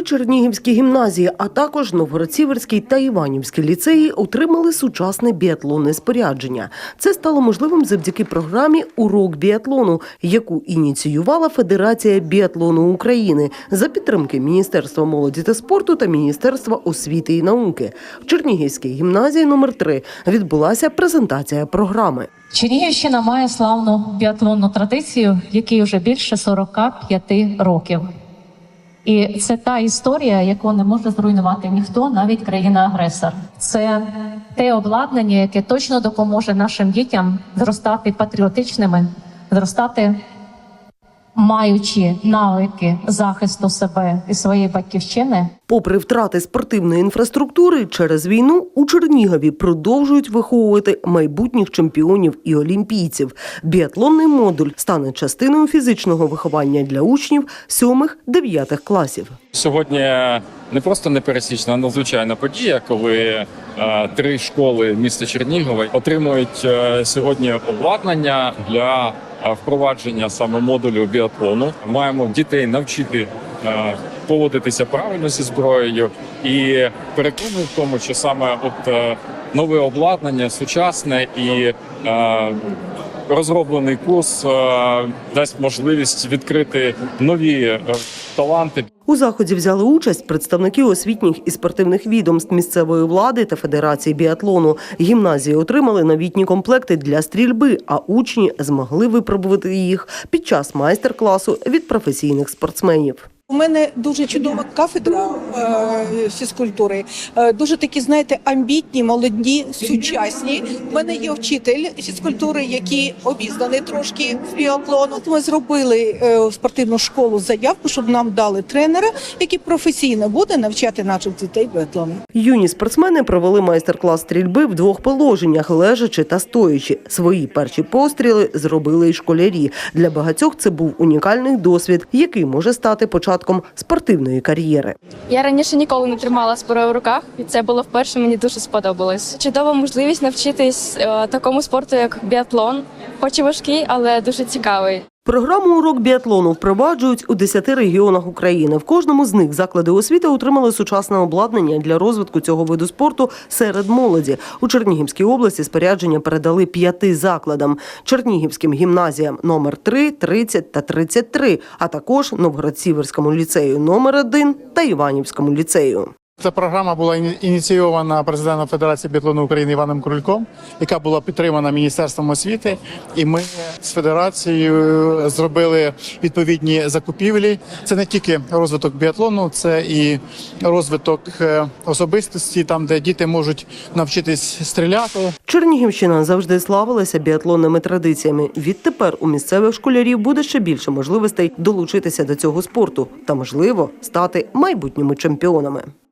Три чернігівські гімназії, а також Новгород-Сіверський та Іванівський ліцеї отримали сучасне біатлонне спорядження. Це стало можливим завдяки програмі Урок біатлону, яку ініціювала Федерація біатлону України за підтримки Міністерства молоді та спорту та Міністерства освіти і науки. В Чернігівській гімназії номер 3 відбулася презентація програми. Чернігівщина має славну біатлонну традицію, якій вже більше 45 років. І це та історія, яку не може зруйнувати ніхто, навіть країна-агресор. Це те обладнання, яке точно допоможе нашим дітям зростати патріотичними, зростати маючи навики захисту себе і своєї батьківщини. Попри втрати спортивної інфраструктури через війну у Чернігові продовжують виховувати майбутніх чемпіонів і олімпійців. Біатлонний модуль стане частиною фізичного виховання для учнів сьомих-дев'ятих класів. Сьогодні не просто непересічна, а надзвичайна подія, коли е, три школи міста Чернігова отримують е, сьогодні обладнання для е, впровадження саме модулю біатлону. Маємо дітей навчити е, поводитися правильно зі зброєю і переконую в тому, що саме от е, нове обладнання, сучасне і е, розроблений курс е, дасть можливість відкрити нові е, таланти У заході взяли участь представники освітніх і спортивних відомств місцевої влади та федерації біатлону. Гімназії отримали новітні комплекти для стрільби, а учні змогли випробувати їх під час майстер-класу від професійних спортсменів. У мене дуже чудова кафедра е, фізкультури. Е, дуже такі, знаєте, амбітні, молоді, сучасні. У мене є вчитель фізкультури, який обізнаний трошки з біатлону. Ми зробили е, в спортивну школу заявку, щоб нам дали тренера, який професійно буде навчати наших дітей біатлону. Юні спортсмени провели майстер-клас стрільби в двох положеннях лежачи та стоячи. Свої перші постріли зробили й школярі. Для багатьох це був унікальний досвід, який може стати початком спортивної кар'єри. Я раніше ніколи не тримала зброю в руках, і це було вперше. Мені дуже сподобалось. Чудова можливість навчитись е, такому спорту, як біатлон, хоч і важкий, але дуже цікавий. Програму урок біатлону впроваджують у 10 регіонах України. В кожному з них заклади освіти отримали сучасне обладнання для розвитку цього виду спорту серед молоді. У Чернігівській області спорядження передали п'яти закладам: Чернігівським гімназіям номер 3, 30 та 33, а також Новгород-Сіверському ліцею номер 1 та Іванівському ліцею. Ця програма була ініційована президентом Федерації біатлону України Іваном Крульком, яка була підтримана Міністерством освіти. І ми з федерацією зробили відповідні закупівлі. Це не тільки розвиток біатлону, це і розвиток е, особистості, там де діти можуть навчитись стріляти. Чернігівщина завжди славилася біатлонними традиціями. Відтепер у місцевих школярів буде ще більше можливостей долучитися до цього спорту та, можливо, стати майбутніми чемпіонами.